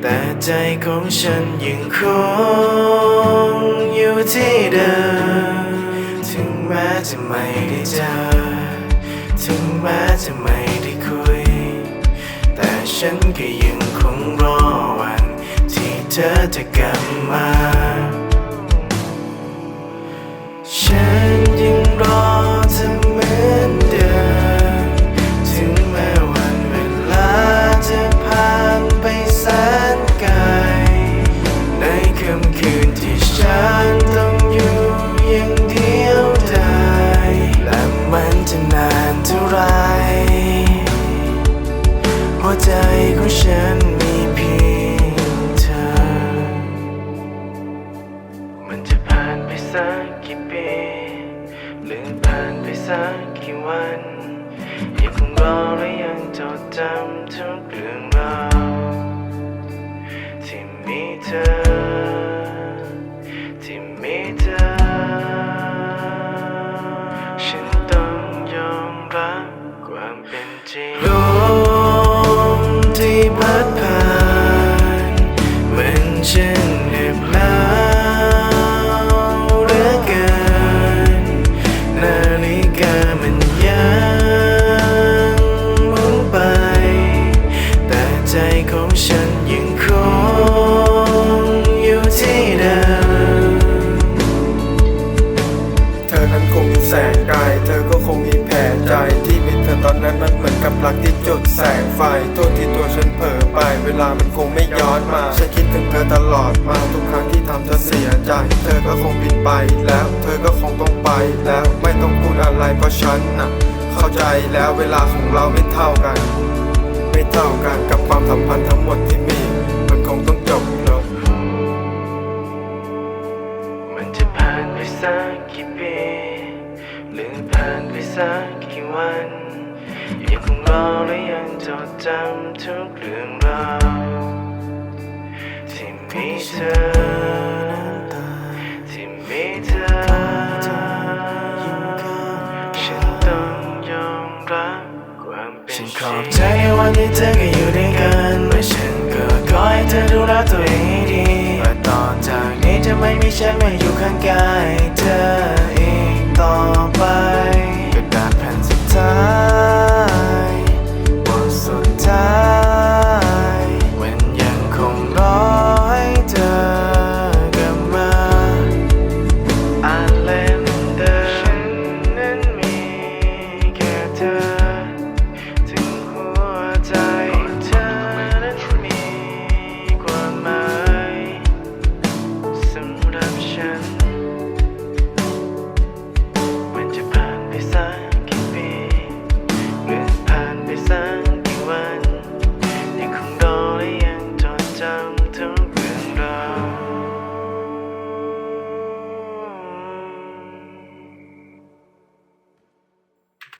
แต่ใจของฉันยังคงอยู่ที่เดิม ถึงแม้จะไม่ได้เจอ ถึงแม้จะไม่ได้คุย แต่ฉันก็ยังคงรอวัน ที่เธอจะกลับมา ฉัน ใจของฉันมีเพียงเธอ มันจะผ่านไปสักกี่ปี หรือผ่านไปสักกี่วัน ยังคงรอและยังจดจำทุกเรื่องราวที่มีเธอ ฉันยังคงอยู่ที่เดิมเธอนั้นคงมีแสงกาย เธอก็คงมีแผลใจที่มีเธอตอนนั้นมันเหมือนกับรักที่จุดแสงไฟโทษที่ตัวฉันเผลอไป เวลามันคงไม่ย้อนมา ฉันคิดถึงเธอตลอดมาทุกครั้งที่ทำเธอเสียใจ เธอก็คงบินไปแล้ว เธอก็คงต้องไปแล้วไม่ต้องพูดอะไรเพราะฉันน่ะ เข้าใจแล้วเวลาของเราไม่เท่ากัน ไม่เท่ากันกับความสัมพันธ์ทั้งหมดที่มี มันคงต้องจบลงมันจะผ่านไปสักกี่ปี หรือผ่านไปสักกี่วันยังคงรอและยังจดจำทุกเรื่องราวที่มีเธอ ฉันขอบใจวันที่เธอก็อยู่ด้วยกันและฉันก็ขอให้เธอดูแลตัวเองให้ดีว่าตอนจากนี้จะไม่มีฉันมาอยู่ข้างกายเธออีกต่อไป corruption.